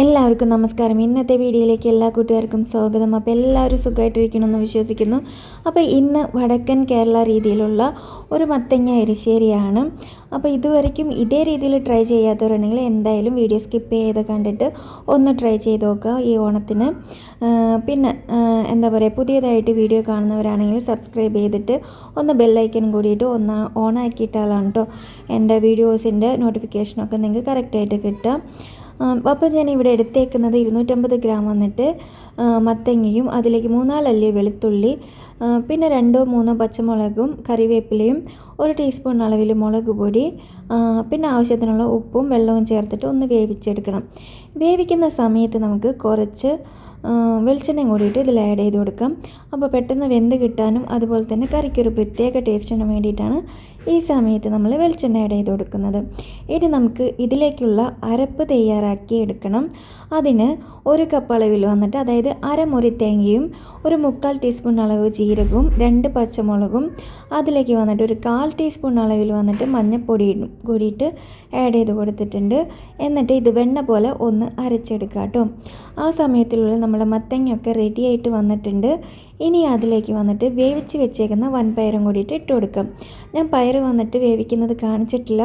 എല്ലാവർക്കും നമസ്കാരം. ഇന്നത്തെ വീഡിയോയിലേക്ക് എല്ലാ കൂട്ടുകാർക്കും സ്വാഗതം. അപ്പോൾ എല്ലാവരും സുഖമായിട്ടിരിക്കണമെന്ന് വിശ്വസിക്കുന്നു. അപ്പോൾ ഇന്ന് വടക്കൻ കേരള രീതിയിലുള്ള ഒരു മത്തങ്ങ എരിശ്ശേരിയാണ്. അപ്പോൾ ഇതുവരെയ്ക്കും ഇതേ രീതിയിൽ ട്രൈ ചെയ്യാത്തവരുണ്ടെങ്കിൽ എന്തായാലും വീഡിയോ സ്കിപ്പ് ചെയ്ത് കണ്ടിട്ട് ഒന്ന് ട്രൈ ചെയ്ത് നോക്കുക ഈ ഓണത്തിന്. പിന്നെ എന്താ പറയുക പുതിയതായിട്ട് വീഡിയോ കാണുന്നവരാണെങ്കിൽ സബ്സ്ക്രൈബ് ചെയ്തിട്ട് ഒന്ന് ബെല്ലൈക്കനും കൂടിയിട്ട് ഒന്ന് ഓൺ ആക്കിയിട്ടാലാണ് കേട്ടോ എന്റെ വീഡിയോസിന്റെ നോട്ടിഫിക്കേഷനൊക്കെ നിങ്ങൾക്ക് കറക്റ്റായിട്ട് കിട്ടുക. അപ്പോൾ ഞാൻ ഇവിടെ എടുത്തേക്കുന്നത് ഇരുന്നൂറ്റമ്പത് ഗ്രാം വന്നിട്ട് മത്തങ്ങയും അതിലേക്ക് മൂന്നാലല്ലി വെളുത്തുള്ളി പിന്നെ രണ്ടോ മൂന്നോ പച്ചമുളകും കറിവേപ്പിലയും ഒരു ടീസ്പൂൺ അളവിൽ മുളക് പൊടി പിന്നെ ആവശ്യത്തിനുള്ള ഉപ്പും വെള്ളവും ചേർത്തിട്ട് ഒന്ന് വേവിച്ചെടുക്കണം. വേവിക്കുന്ന സമയത്ത് നമുക്ക് കുറച്ച് വെളിച്ചെണ്ണയും കൂടിയിട്ട് ഇതിൽ ആഡ് ചെയ്ത് കൊടുക്കാം. അപ്പോൾ പെട്ടെന്ന് വെന്ത് കിട്ടാനും അതുപോലെ തന്നെ കറിക്ക് ഒരു പ്രത്യേക ടേസ്റ്റിന് വേണ്ടിയിട്ടാണ് ഈ സമയത്ത് നമ്മൾ വെളിച്ചെണ്ണ ആഡ് ചെയ്ത് കൊടുക്കുന്നത്. ഇനി നമുക്ക് ഇതിലേക്കുള്ള അരപ്പ് തയ്യാറാക്കി എടുക്കണം. അതിന് ഒരു കപ്പ് അളവിൽ വന്നിട്ട് അതായത് അരമുറി തേങ്ങയും ഒരു മുക്കാൽ ടീസ്പൂൺ അളവ് ജീരകവും രണ്ട് പച്ചമുളകും അതിലേക്ക് വന്നിട്ട് ഒരു കാൽ ടീസ്പൂൺ അളവിൽ വന്നിട്ട് മഞ്ഞൾപ്പൊടി കൂടിയിട്ട് ആഡ് ചെയ്ത് കൊടുത്തിട്ടുണ്ട്. എന്നിട്ട് ഇത് വെണ്ണ പോലെ ഒന്ന് അരച്ചെടുക്കാം കേട്ടോ. ആ സമയത്തിലുള്ള നമ്മളെ മത്തങ്ങയൊക്കെ റെഡി ആയിട്ട് വന്നിട്ടുണ്ട്. ഇനി അതിലേക്ക് വന്നിട്ട് വേവിച്ച് വെച്ചേക്കുന്ന വൻപയറും കൂടിയിട്ട് ഇട്ട് കൊടുക്കും. ഞാൻ പയർ വന്നിട്ട് വേവിക്കുന്നത് കാണിച്ചിട്ടില്ല.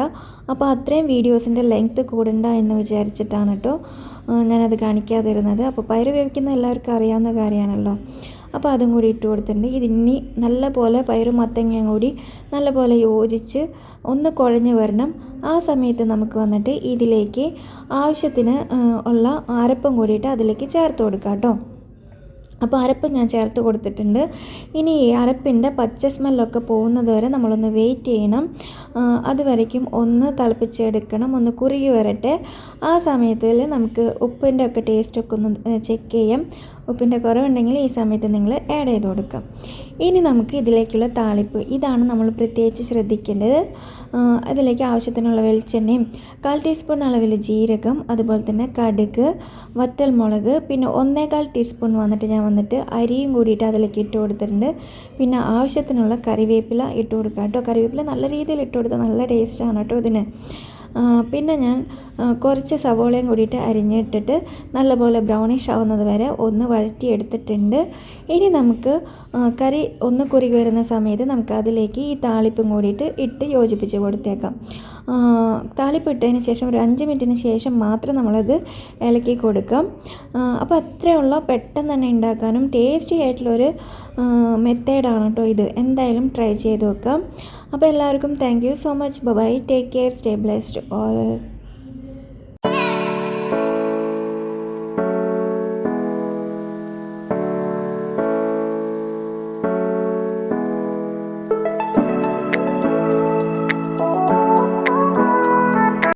അപ്പോൾ അത്രയും വീഡിയോസിന്റെ ലെങ്ത്ത് കൂടണ്ട എന്ന് വിചാരിച്ചിട്ടാണ് കേട്ടോ ഞാനത് കാണിക്കാതിരുന്നത്. അപ്പോൾ പയർ വേവിക്കുന്ന എല്ലാവർക്കും അറിയാവുന്ന കാര്യമാണല്ലോ. അപ്പോൾ അതും കൂടി ഇട്ട് കൊടുത്തിട്ടുണ്ട്. ഇതിനി നല്ല പോലെ പയറും മത്തങ്ങയും കൂടി നല്ല പോലെ യോജിച്ച് ഒന്ന് കുഴഞ്ഞ് വരണം. ആ സമയത്ത് നമുക്ക് വന്നിട്ട് ഇതിലേക്ക് ആവശ്യത്തിന് ഉള്ള അരപ്പും കൂടിയിട്ട് അതിലേക്ക് ചേർത്ത് കൊടുക്കാം കേട്ടോ. അപ്പോൾ അരപ്പ് ഞാൻ ചേർത്ത് കൊടുത്തിട്ടുണ്ട്. ഇനി ഈ അരപ്പിന്റെ പച്ച സ്മെല്ലൊക്കെ പോകുന്നത് വരെ നമ്മളൊന്ന് വെയിറ്റ് ചെയ്യണം. അതുവരയ്ക്കും ഒന്ന് തിളപ്പിച്ചെടുക്കണം. ഒന്ന് കുറുകി വരട്ടെ. ആ സമയത്തിൽ നമുക്ക് ഉപ്പിന്റെ ഒക്കെ ടേസ്റ്റൊക്കെ ഒന്ന് ചെക്ക് ചെയ്യാം. ഉപ്പിന്റെ കുറവുണ്ടെങ്കിൽ ഈ സമയത്ത് നിങ്ങൾ ആഡ് ചെയ്ത് കൊടുക്കാം. ഇനി നമുക്ക് ഇതിലേക്കുള്ള താളിപ്പ്. ഇതാണ് നമ്മൾ പ്രത്യേകിച്ച് ശ്രദ്ധിക്കേണ്ടത്. അതിലേക്ക് ആവശ്യത്തിനുള്ള വെളിച്ചെണ്ണയും കാൽ ടീസ്പൂൺ അളവിൽ ജീരകം അതുപോലെ തന്നെ കടുക് വറ്റൽ മുളക് പിന്നെ ഒന്നേകാൽ ടീസ്പൂൺ വന്നിട്ട് ഞാൻ വന്നിട്ട് അരിയും കൂടിയിട്ട് അതിലേക്ക് ഇട്ട് കൊടുത്തിട്ടുണ്ട്. പിന്നെ ആവശ്യത്തിനുള്ള കറിവേപ്പില ഇട്ട് കൊടുക്കാം കേട്ടോ. കറിവേപ്പില നല്ല രീതിയിൽ ഇട്ട് കൊടുത്താൽ നല്ല ടേസ്റ്റാണ് കേട്ടോ ഇതിന്. പിന്നെ ഞാൻ കുറച്ച് സവോളയും കൂടിയിട്ട് അരിഞ്ഞിട്ടിട്ട് നല്ലപോലെ ബ്രൗണിഷ് ആവുന്നത് വരെ ഒന്ന് വഴറ്റിയെടുത്തിട്ടുണ്ട്. ഇനി നമുക്ക് കറി ഒന്ന് കുറുകി വരുന്ന സമയത്ത് നമുക്ക് അതിലേക്ക് ഈ താളിപ്പും കൂടിയിട്ട് ഇട്ട് യോജിപ്പിച്ച് കൊടുത്തേക്കാം. താളിപ്പ് ഇട്ടതിന് ശേഷം ഒരു അഞ്ച് മിനിറ്റിന് ശേഷം മാത്രം നമ്മളത് ഇളക്കി കൊടുക്കാം. അപ്പോൾ അത്രയുള്ള പെട്ടെന്ന് തന്നെ ഉണ്ടാക്കാനും ടേസ്റ്റി ആയിട്ടുള്ളൊരു മെത്തേഡാണ് കേട്ടോ ഇത്. എന്തായാലും ട്രൈ ചെയ്ത് നോക്കാം. അപ്പോൾ എല്ലാവർക്കും thank you so much. Bye take care. Stay all